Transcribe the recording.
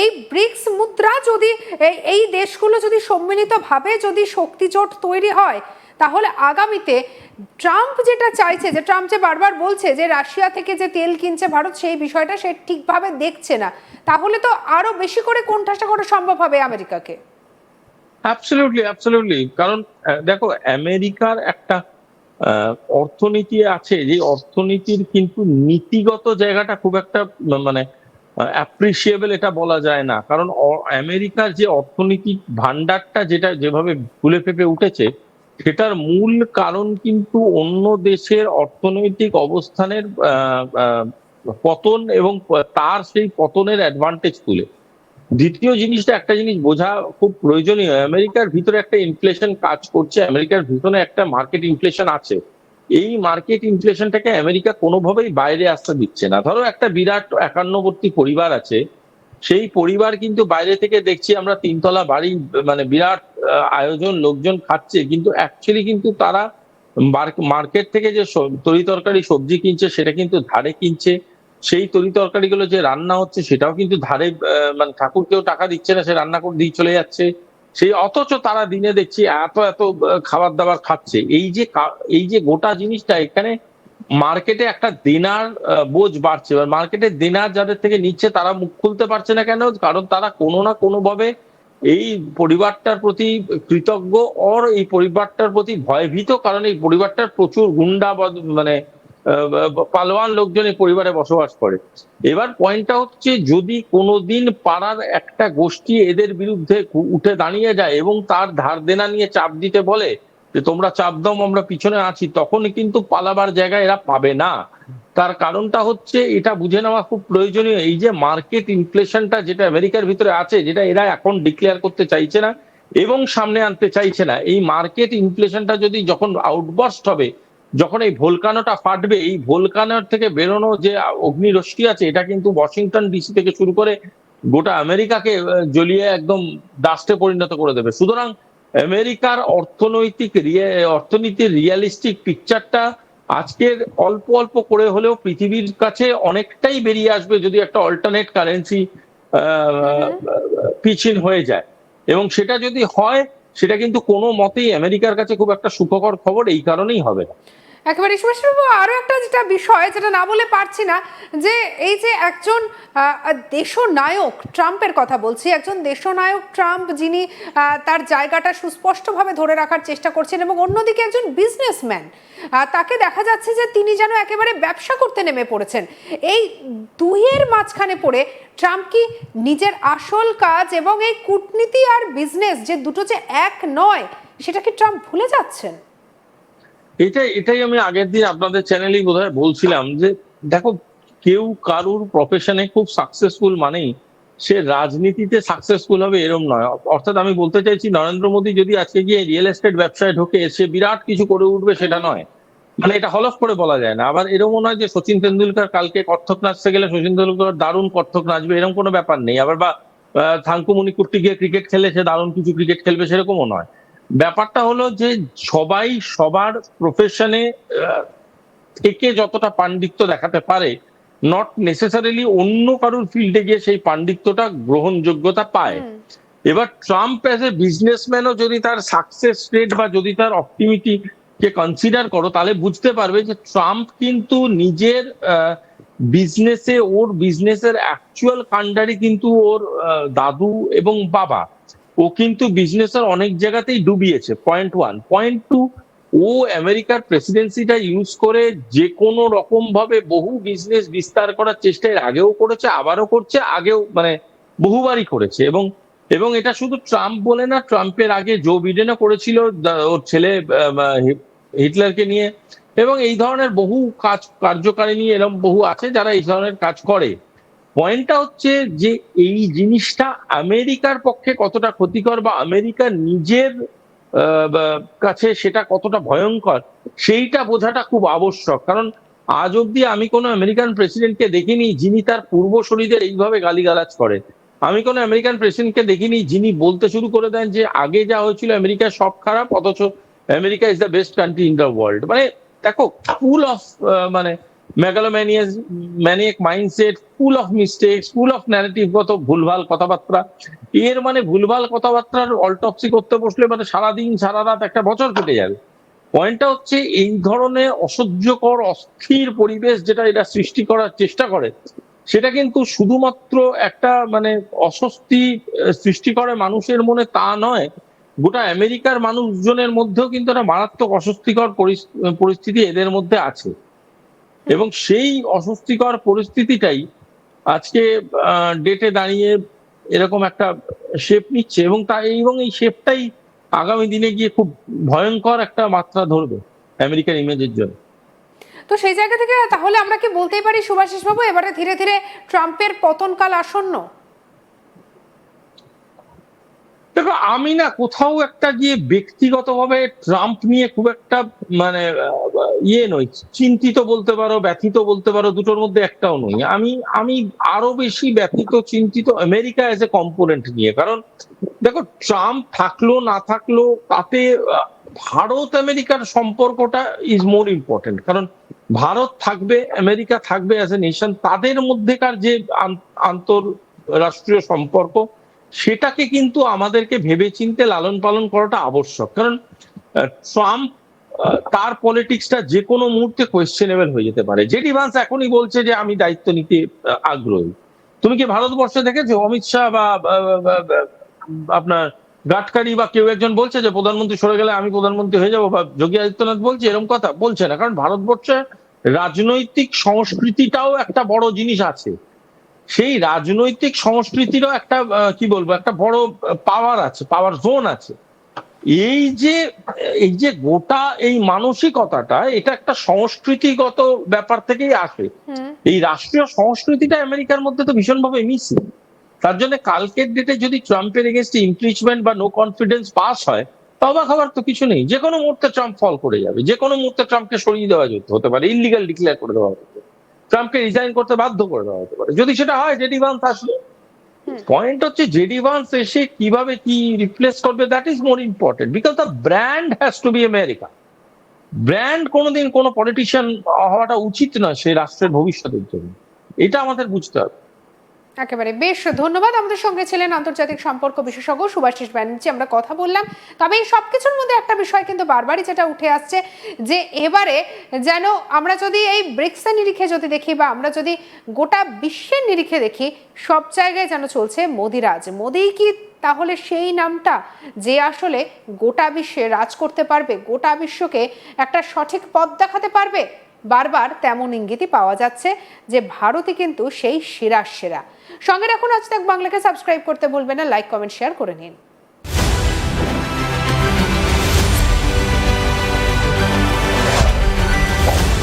এই ব্রিক্স মুদ্রা যদি এই- দেশগুলো যদি সম্মিলিতভাবে যদি শক্তি জোট তৈরি হয়, তাহলে আগামীতে ট্রাম্প যেটা চাইছে, যে ট্রাম্প যে বারবার বলছে যে রাশিয়া থেকে যে তেল কিনছে ভারত, সেই বিষয়টা সে ঠিকভাবে দেখছে না, তাহলে তো আরও বেশি করে কোণঠাসা করা সম্ভব হবে আমেরিকাকে। অ্যাবসলিউটলি অ্যাবসলিউটলি কারণ দেখো, আমেরিকার একটা অর্থনীতি আছে, যে অর্থনীতির কিন্তু নীতিগত জায়গাটা খুব একটা মানে অ্যাপ্রিসিয়েবল এটা বলা যায় না। কারণ আমেরিকার যে অর্থনৈতিক ভান্ডারটা যেটা যেভাবে ফুলে ফেপে উঠেছে, সেটার মূল কারণ কিন্তু অন্য দেশের অর্থনৈতিক অবস্থানের পতন এবং তার সেই পতনের অ্যাডভান্টেজ তুলে। দ্বিতীয় জিনিসটা একটা জিনিস বোঝা খুব প্রয়োজনীয়, আমেরিকার ভিতরে একটা ইনফ্লেশন কাজ করছে, আমেরিকার ভিতরে একটা মার্কেট ইনফ্লেশন আছে। এই মার্কেট ইনফ্লেশনটাকে আমেরিকা কোনোভাবেই বাইরে আসতে দিচ্ছে না। ধরো একটা বিরাট একান্নবর্তী পরিবার আছে, সেই পরিবার কিন্তু বাইরে থেকে দেখছি আমরা তিনতলা বাড়ি মানে বিরাট আয়োজন, লোকজন খাচ্ছে, কিন্তু অ্যাকচুয়ালি কিন্তু তারা মার্কেট থেকে যে তরি তরকারি, সবজি কিনছে, সেটা কিন্তু ধারে কিনছে। সেই তরি তরকারিগুলো যে রান্না হচ্ছে, সেটাও কিন্তু ধারে মানে ঠাকুরকেও টাকা দিচ্ছে না, সে রান্না করে দিয়ে চলে যাচ্ছে। সেই অথচ তারা দিনে দেখছি এত এত খাবার দাবার খাচ্ছে। এই যে এই যে গোটা জিনিসটা এখানে মার্কেটে একটা দেনার বোঝ বাড়ছে। এবার মার্কেটে দেনার যাদের থেকে নিচ্ছে, তারা মুখ খুলতে পারছে না কেন? কারণ তারা কোনো না কোনো ভাবে এই পরিবারটার প্রতি কৃতজ্ঞ, অর এই পরিবারটার প্রতি ভয়ভীত, কারণ এই পরিবারটার প্রচুর গুন্ডা মানে পালোয়ান লোকজন এই পরিবারে বসবাস করে। এবার পয়েন্টটা হচ্ছে যদি কোনোদিন পাড়ার একটা গোষ্ঠী এদের বিরুদ্ধে উঠে দাঁড়িয়ে যায় এবং তার ধার দেনা নিয়ে চাপ দিতে বলে যে তোমরা চাপ দাও, আমরা পিছনে আছি, তখন কিন্তু পালাবার জায়গা এরা পাবে না। তার কারণটা হচ্ছে এটা বুঝে নেওয়া খুব প্রয়োজনীয়। এই যে মার্কেট ইনফ্লেশনটা যেটা আমেরিকার ভিতরে আছে, যেটা এরা এখন ডিক্লেয়ার করতে চাইছে না এবং সামনে আনতে চাইছে না, এই মার্কেট ইনফ্লেশনটা যদি যখন আউটবার্স্ট হবে যখন এই ভোলকানোটা ফাটবে এই ভোলকানোর থেকে বেরোনো যে অগ্নিরশ্মি আছে এটা কিন্তু ওয়াশিংটন ডিসি থেকে শুরু করে গোটা আমেরিকাকে জ্বলিয়ে একদম ডাস্টে পরিণত করে দেবে। সুতরাং আমেরিকার অর্থনৈতিক রিয়া- অর্থনীতির রিয়ালিস্টিক পিকচারটা আজকের অল্প অল্প করে হলেও পৃথিবীর কাছে অনেকটাই বেরিয়ে আসবে যদি একটা অল্টারনেট কারেন্সি পিছিন হয়ে যায়। এবং সেটা যদি হয় সেটা কিন্তু কোনো মতেই আমেরিকার কাছে খুব একটা সুখকর খবর এই কারণেই হবে না। একেবারে সুভাষবাবু, আরও একটা যেটা বিষয় যেটা না বলে পারছি না, যে এই যে একজন দেশনায়ক ট্রাম্পের কথা বলছি, একজন দেশনায়ক ট্রাম্প যিনি তার জায়গাটা সুস্পষ্টভাবে ধরে রাখার চেষ্টা করছেন এবং অন্যদিকে একজন বিজনেসম্যান তাকে দেখা যাচ্ছে যে তিনি যেন একেবারে ব্যবসা করতে নেমে পড়েছেন। এই দুইয়ের মাঝখানে পড়ে ট্রাম্প কি নিজের আসল কাজ এবং এই কূটনীতি আর বিজনেস যে দুটো যে এক নয়, সেটা কি ট্রাম্প ভুলে যাচ্ছেন? এটাই এটাই আমি আগের দিন আপনাদের চ্যানেলেই বোধহয় বলছিলাম যে দেখো কেউ কারুর প্রফেশনে খুব সাকসেসফুল মানেই সে রাজনীতিতে সাকসেসফুল হবে এরম নয়। অর্থাৎ আমি বলতে চাইছি নরেন্দ্র মোদী যদি আজকে গিয়ে রিয়েল এস্টেট ব্যবসায় ঢোকে সে বিরাট কিছু করে উঠবে সেটা নয়। মানে এটা হলফ করে বলা যায় না। আবার এরকমও নয় যে সচিন তেন্ডুলকার কালকে কত্থক নাচতে গেলে সচিন তেন্ডুলকার দারুণ কত্থক নাচবে এরকম কোনো ব্যাপার নেই। আবার বা আহ, থাঙ্কু মণিকুর্তি গিয়ে ক্রিকেট খেলে সে দারুণ কিছু ক্রিকেট খেলবে সেরকমও নয়। ব্যাপারটা হলো যে সবাই সবার প্রফেশনে থেকে যতটা পাণ্ডিত্য দেখাতে পারে নট নেসেসারিলি অন্য কারোর ফিল্ডে গিয়ে সেই পাণ্ডিত্যটা গ্রহণযোগ্যতা পায়। এবার ট্রাম্প অ্যাজ এ বিজনেসম্যানও যদি তার সাকসেস রেট বা যদি তার অপটিমিটি কে কনসিডার করো তাহলে বুঝতে পারবে যে ট্রাম্প কিন্তু নিজের বিজনেসে ওর বিজনেসের অ্যাকচুয়াল কাণ্ডারি কিন্তু ওর দাদু এবং বাবা। ও কিন্তু বিজনেসের অনেক জায়গাতেই ডুবিয়েছে পয়েন্ট ওয়ান পয়েন্ট টু ও আমেরিকার প্রেসিডেন্সিটা ইউজ করে যে কোনো রকম ভাবে বহু বিজনেস বিস্তার করার চেষ্টা আগেও করেছে, আবারও করছে, আগেও মানে বহুবারই করেছে এবং এবং এটা শুধু ট্রাম্প বলে না ট্রাম্পের আগে জো বিডেনও করেছিল ওর ছেলে হিটলারকে নিয়ে এবং এই ধরনের বহু কাজ, কার্যকারিণী এরকম বহু আছে যারা এই ধরনের কাজ করে। পয়েন্টটা হচ্ছে যে এই জিনিসটা আমেরিকার পক্ষে কতটা ক্ষতিকর বা আমেরিকার নিজের কাছে সেটা কতটা ভয়ঙ্কর, সেইটা বোঝাটা খুব আবশ্যক। কারণ আজ অব্দি আমি কোনো আমেরিকান প্রেসিডেন্টকে দেখিনি যিনি তার পূর্বসূরীদের এইভাবে গালিগালাজ করেন আমি কোনো আমেরিকান প্রেসিডেন্টকে দেখিনি যিনি বলতে শুরু করে দেন যে আগে যা হয়েছিল আমেরিকা সব খারাপ, অথচ America is the best country in the world মানে দেখো ফুল অফ মানে megalomaniacs maniac mindset full of mistakes full of ন্যারেটিভগত ভুলভাল কথাবার্তা। এর মানে ভুলভাল কথাবার্তার অল্টপসি করতে বসলে মানে সারাদিন, সারা রাত একটা বছর কেটে যাবে। পয়েন্টটা হচ্ছে এই ধরনের অসহ্যকর, অস্থির পরিবেশ যেটা এটা সৃষ্টি করার চেষ্টা করে, সেটা কিন্তু শুধুমাত্র একটা মানে অস্বস্তি সৃষ্টি করে মানুষের মনে তা নয়, গোটা আমেরিকার মানুষজনের মধ্যেও কিন্তু একটা মারাত্মক অস্বস্তিকর পরিস্থিতি এদের মধ্যে আছে। এবং সেই অস্বস্তিকর পরিস্থিতিটাই আজকে ডেটে দাঁড়িয়ে এরকম একটা শেপ নিচ্ছে এবং তা, এবং এই শেপটাই আগামী দিনে গিয়ে খুব ভয়ঙ্কর একটা মাত্রা ধরবে আমেরিকান ইমেজের জন্য। তো সেই জায়গা থেকে তাহলে আমরা কি বলতেই পারি সুভাষিস বাবু এবারে ধীরে ধীরে ট্রাম্পের পতনকাল আসন্ন? দেখো, আমি না কোথাও একটা গিয়ে ব্যক্তিগতভাবে ট্রাম্প নিয়ে খুব একটা মানে ইয়ে নই। চিন্তিত বলতে পারো, ব্যথিত বলতে পারো, দুটোর মধ্যে একটাও নই। আমি আমি আরও বেশি ব্যথিত, চিন্তিত আমেরিকা এজ এ কম্পোনেন্ট নিয়ে। কারণ দেখো ট্রাম্প থাকল, না থাকল, তাতে ভারত আমেরিকার সম্পর্কটা ইজ মোর ইম্পর্টেন্ট কারণ ভারত থাকবে আমেরিকা থাকবে অ্যাজ এ নেশন তাদের মধ্যেকার যে আন- আন্তঃরাষ্ট্রীয় সম্পর্ক সেটাকে কিন্তু আমাদেরকে ভেবেচিন্তে লালন পালন করাটা আবশ্যক। কারণ ট্রাম্প তার পলিটিক্সটা যে কোনো মুহূর্তে কোয়েশ্চেনেবল হয়ে যেতে পারে। জেডি ভান্স এখনই বলছে যে, আমি দায়িত্ব নিতে আগ্রহী। তুমি কি ভারতবর্ষে দেখেছ? অমিত শাহ বা- আপনার গাটকারি বা কেউ একজন বলছে যে, প্রধানমন্ত্রী সরে গেলে আমি প্রধানমন্ত্রী হয়ে যাব বা যোগী আদিত্যনাথ বলছে এরকম কথা। বলছে না। কারণ ভারতবর্ষে রাজনৈতিক সংস্কৃতিটাও একটা বড় জিনিস আছে। সেই রাজনৈতিক সংস্কৃতিরও একটা কি বলব একটা বড় পাওয়ার আছে পাওয়ার জোন আছে। এই যে এই যে গোটা এই মানসিকতাটা এটা একটা সংস্কৃতিগত ব্যাপার থেকেই আসে। এই রাষ্ট্রীয় সংস্কৃতিটা আমেরিকার মধ্যে তো ভীষণভাবে মিসিং তার জন্য কালকের ডেটে যদি ট্রাম্পের এগেনস্টে ইমপিচমেন্ট বা নো কনফিডেন্স পাস হয় তা অবাক হওয়ার তো কিছু নেই। যে কোনো মুহূর্তে ট্রাম্প ফল করে যাবে। যে কোনো মুহূর্তে ট্রাম্পকে সরিয়ে দেওয়া যেতে হতে পারে ইলিগাল ডিক্লেয়ার করে দেওয়া হতে পারে। ট্রাম্পকে রিজাইন করতে বাধ্য করে দেওয়া হতে পারে। যদি সেটা হয় জেডি ভান্স আসলে। পয়েন্ট হচ্ছে জেডি ভান্স এসে কীভাবে কি রিপ্লেস করবে that is more important because the brand has to be America brand কোনোদিন কোনো পলিটিশিয়ান হওয়াটা উচিত না সেই রাষ্ট্রের ভবিষ্যতের জন্য। এটা আমাদের বুঝতে হবে। একেবারে। বেশ, ধন্যবাদ। আমাদের সঙ্গে ছিলেন আন্তর্জাতিক সম্পর্ক বিশেষজ্ঞ সুভাষিস ব্যানার্জি। আমরা কথা বললাম। তবে এই সব কিছুর মধ্যে একটা বিষয় কিন্তু বারবারই যেটা উঠে আসছে, যে এবারে যেন আমরা যদি এই ব্রিক্সের নিরিখে যদি দেখি বা আমরা যদি গোটা বিশ্বের নিরিখে দেখি, সব জায়গায় যেন চলছে মোদিরাজ মোদি কি তাহলে সেই নামটা যে আসলে গোটা বিশ্বে রাজ করতে পারবে, গোটা বিশ্বকে একটা সঠিক পথ দেখাতে পারবে? বারবার তেমন ইঙ্গিতই পাওয়া যাচ্ছে যে ভারতই কিন্তু সেই সেরা সেরা। সঙ্গে রাখুন আজ তাক বাংলাকে। সাবস্ক্রাইব করতে ভুলবেন না লাইক কমেন্ট শেয়ার করে নিন।